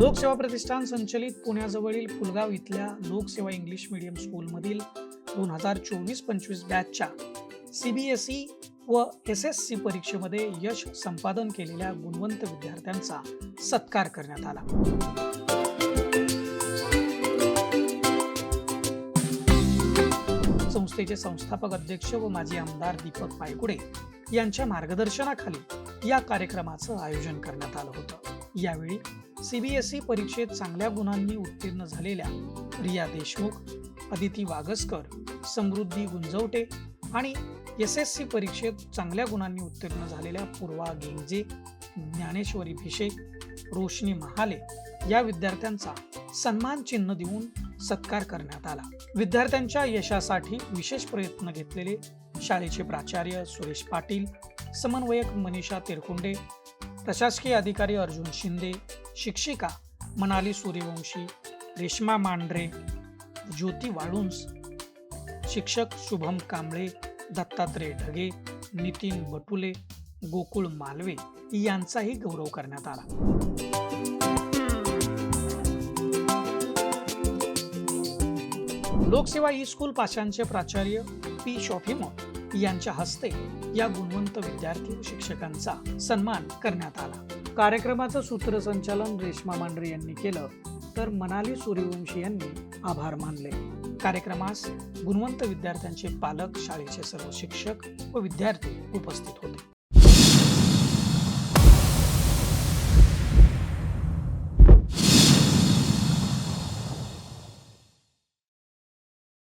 लोकसेवा प्रतिष्ठान संचलित पुण्याजवळील पुलगाव इथल्या लोकसेवा इंग्लिश मीडियम स्कूलमधील दोन हजार चोवीस पंचवीस बॅचच्या सीबीएसई व एस एस सी परीक्षेमध्ये यश संपादन केलेल्या गुणवंत विद्यार्थ्यांचा सत्कार करण्यात आला. संस्थेचे संस्थापक अध्यक्ष व माजी आमदार दीपक पायकुडे यांच्या मार्गदर्शनाखाली या कार्यक्रमाचं आयोजन करण्यात आलं होतं. यावेळी सीबीएसई परीक्षेत चांगल्या गुणांनी उत्तीर्ण झालेल्या रिया देशमुख अदिती वागसकर समृद्धी गुंजवटे आणि एस एस सी परीक्षेत चांगल्या गुणांनी उत्तीर्ण झालेल्या पूर्वा गेंगजे ज्ञानेश्वरी भिशे रोशनी महाले या विद्यार्थ्यांचा सन्मान चिन्ह देऊन सत्कार करण्यात आला. विद्यार्थ्यांच्या यशासाठी विशेष प्रयत्न घेतलेले शाळेचे प्राचार्य सुरेश पाटील समन्वयक मनीषा तिरकुंडे प्रशासकीय अधिकारी अर्जुन शिंदे शिक्षिका मनाली सूर्यवंशी रेश्मा मांढरे ज्योती वाळुंस शिक्षक शुभम कांबळे दत्तात्रय ढगे नितीन बटुले गोकुळ मालवे यांचाही गौरव करण्यात आला. लोकसेवा ई स्कूल पाशांचे प्राचार्य पी. शॉफिमो यांच्या हस्ते या गुणवंत विद्यार्थी व शिक्षकांचा सन्मान करण्यात आला. कार्यक्रमाचं सूत्रसंचालन रेश्मा मांढरे यांनी केलं तर मनाली सूर्यवंशी यांनी आभार मानले. कार्यक्रमास गुणवंत विद्यार्थ्यांचे पालक शाळेचे सर्व शिक्षक व विद्यार्थी उपस्थित होते.